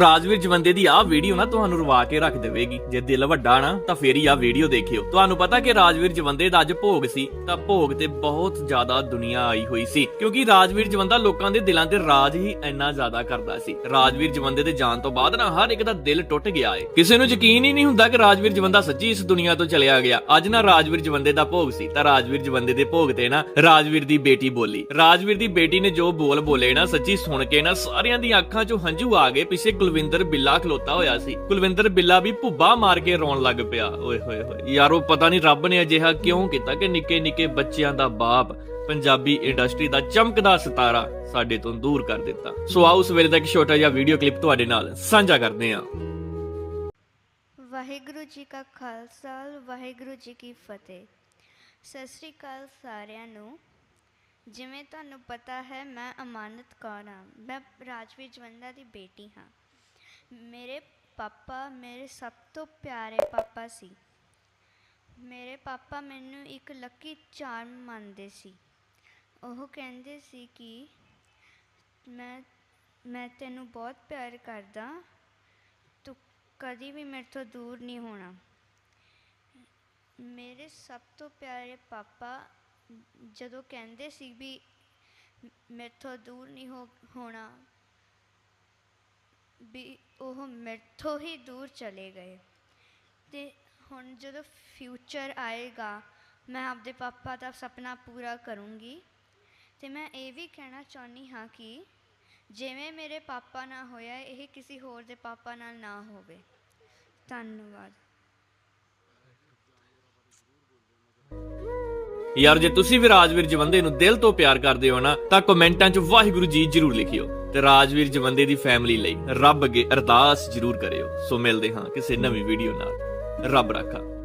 ਰਾਜਵੀਰ ਜਵੰਦੇ ਦੀ ਆਹ ਵੀਡੀਓ ਨਾ ਤੁਹਾਨੂੰ ਰਵਾ ਕੇ ਰੱਖ ਦੇਵੇਗੀ। ਜੇ ਦਿਲ ਵੱਡਾ ਨਾ, ਤਾਂ ਫੇਰ ਹੀ ਆਹ ਵੀਡੀਓ ਦੇਖਿਓ। ਤੁਹਾਨੂੰ ਪਤਾ ਕਿ ਰਾਜਵੀਰ ਜਵੰਦੇ ਦਾ ਅੱਜ ਭੋਗ ਸੀ, ਤਾਂ ਭੋਗ ਤੇ ਬਹੁਤ ਜ਼ਿਆਦਾ ਦੁਨੀਆ ਆਈ ਹੋਈ ਸੀ। ਕਿਉਂਕਿ ਰਾਜਵੀਰ ਜਵੰਦਾ ਲੋਕਾਂ ਦੇ ਦਿਲਾਂ ਤੇ ਰਾਜ ਹੀ ਇੰਨਾ ਜ਼ਿਆਦਾ ਕਰਦਾ ਸੀ। ਰਾਜਵੀਰ ਜਵੰਦੇ ਦੇ ਜਾਣ ਤੋਂ ਬਾਅਦ ਨਾ ਹਰ ਇੱਕ ਦਾ ਦਿਲ ਟੁੱਟ ਗਿਆ ਏ। ਕਿਸੇ ਨੂੰ ਯਕੀਨ ਹੀ ਨਹੀਂ ਹੁੰਦਾ ਕਿ ਰਾਜਵੀਰ ਜਵੰਦਾ ਸੱਚੀ ਇਸ ਦੁਨੀਆ ਤੋਂ ਚਲਿਆ ਗਿਆ। ਅੱਜ ਨਾ ਰਾਜਵੀਰ ਜਵੰਦੇ ਦਾ ਭੋਗ ਸੀ, ਤਾਂ ਰਾਜਵੀਰ ਜਵੰਦੇ ਦੇ ਭੋਗ ਤੇ ਨਾ ਰਾਜਵੀਰ ਦੀ ਬੇਟੀ ਬੋਲੀ। ਰਾਜਵੀਰ ਦੀ ਬੇਟੀ ਨੇ ਜੋ ਬੋਲ ਬੋਲੇ ਨਾ, ਸੱਚੀ ਸੁਣ ਕੇ ਨਾ ਸਾਰਿਆਂ ਦੀਆਂ ਅੱਖਾਂ 'ਚੋਂ ਹੰਝੂ ਆ ਗਏ, ਪਿੱਛੇ ਕੁਲਵਿੰਦਰ ਬਿੱਲਾ ਖਲੋਤਾ ਹੋਇਆ ਸੀ। ਕੁਲਵਿੰਦਰ ਬਿੱਲਾ ਵੀ ਭੁੱਬਾ ਮਾਰ ਕੇ ਰੋਣ ਲੱਗ ਪਿਆ। ਓਏ ਹੋਏ ਹੋਏ, ਯਾਰੋ, ਪਤਾ ਨਹੀਂ ਰੱਬ ਨੇ ਅਜਿਹਾ ਕਿਉਂ ਕੀਤਾ ਕਿ ਨਿੱਕੇ ਨਿੱਕੇ ਬੱਚਿਆਂ ਦਾ ਬਾਪ ਪੰਜਾਬੀ ਇੰਡਸਟਰੀ ਦਾ ਚਮਕਦਾ ਸਿਤਾਰਾ ਸਾਡੇ ਤੋਂ ਦੂਰ ਕਰ ਦਿੱਤਾ। ਸੋ ਆਓ ਉਸ ਵੇਲੇ ਦਾ ਇੱਕ ਛੋਟਾ ਜਿਹਾ ਵੀਡੀਓ ਕਲਿੱਪ ਤੁਹਾਡੇ ਨਾਲ ਸਾਂਝਾ ਕਰਦੇ ਹਾਂ। ਵਾਹਿਗੁਰੂ ਜੀ ਕਾ ਖਾਲਸਾ, ਵਾਹਿਗੁਰੂ ਜੀ ਕੀ ਫਤਿਹ। ਸਤਿ ਸ੍ਰੀ ਅਕਾਲ ਸਾਰਿਆਂ ਨੂੰ। ਜਿਵੇਂ ਤੁਹਾਨੂੰ ਪਤਾ ਹੈ, ਮੈਂ ਅਮਾਨਤ ਕੌਰ ਹਾਂ। ਮੈਂ ਰਾਜਵੀਰ ਜਵੰਦਾ ਦੀ ਬੇਟੀ ਹਾਂ। ਮੇਰੇ ਪਾਪਾ ਮੇਰੇ ਸਭ ਤੋਂ ਪਿਆਰੇ ਪਾਪਾ ਸੀ। ਮੇਰੇ ਪਾਪਾ ਮੈਨੂੰ ਇੱਕ ਲੱਕੀ ਚਾਰਮ ਮੰਨਦੇ ਸੀ। ਉਹ ਕਹਿੰਦੇ ਸੀ ਕਿ ਮੈਂ ਮੈਂ ਤੈਨੂੰ ਬਹੁਤ ਪਿਆਰ ਕਰਦਾ, ਤੂੰ ਕਦੀ ਵੀ ਮੇਰੇ ਤੋਂ ਦੂਰ ਨਹੀਂ ਹੋਣਾ। ਮੇਰੇ ਸਭ ਤੋਂ ਪਿਆਰੇ ਪਾਪਾ ਜਦੋਂ ਕਹਿੰਦੇ ਸੀ ਵੀ ਮੇਰੇ ਤੋਂ ਦੂਰ ਨਹੀਂ ਹੋ, ਹੋਣਾ ਵੀ ਉਹ ਮੇਰੇ ਹੀ ਦੂਰ ਚਲੇ ਗਏ। ਤੇ ਹੁਣ ਜਦੋਂ ਫਿਊਚਰ ਆਏਗਾ, ਮੈਂ ਆਪਦੇ ਪਾਪਾ ਦਾ ਸੁਪਨਾ ਪੂਰਾ ਕਰੂੰਗੀ। ਤੇ ਮੈਂ ਇਹ ਵੀ ਕਹਿਣਾ ਚਾਹੁੰਦੀ ਹਾਂ ਕਿ ਜਿਵੇਂ ਮੇਰੇ ਪਾਪਾ ਨਾਲ ਹੋਇਆ, ਇਹ ਕਿਸੇ ਹੋਰ ਦੇ ਪਾਪਾ ਨਾਲ ਨਾ ਹੋਵੇ। ਧੰਨਵਾਦ। ਯਾਰ, ਜੇ ਤੁਸੀਂ ਵੀ ਰਾਜਵੀਰ ਜਵੰਦੇ ਨੂੰ ਦਿਲ ਤੋਂ ਪਿਆਰ ਕਰਦੇ ਹੋ ਨਾ, ਤਾਂ ਕਮੈਂਟਾਂ 'ਚ ਵਾਹਿਗੁਰੂ ਜੀ ਜਰੂਰ ਲਿਖਿਓ। ਤੇ ਰਾਜਵੀਰ ਜਵੰਦੇ ਦੀ ਫੈਮਿਲੀ ਲਈ ਰੱਬ ਅੱਗੇ ਅਰਦਾਸ ਜਰੂਰ ਕਰਿਓ। ਸੋ ਮਿਲਦੇ ਹਾਂ ਕਿਸੇ ਨਵੀਂ ਵੀਡੀਓ ਨਾਲ। ਰੱਬ ਰਾਖਾ।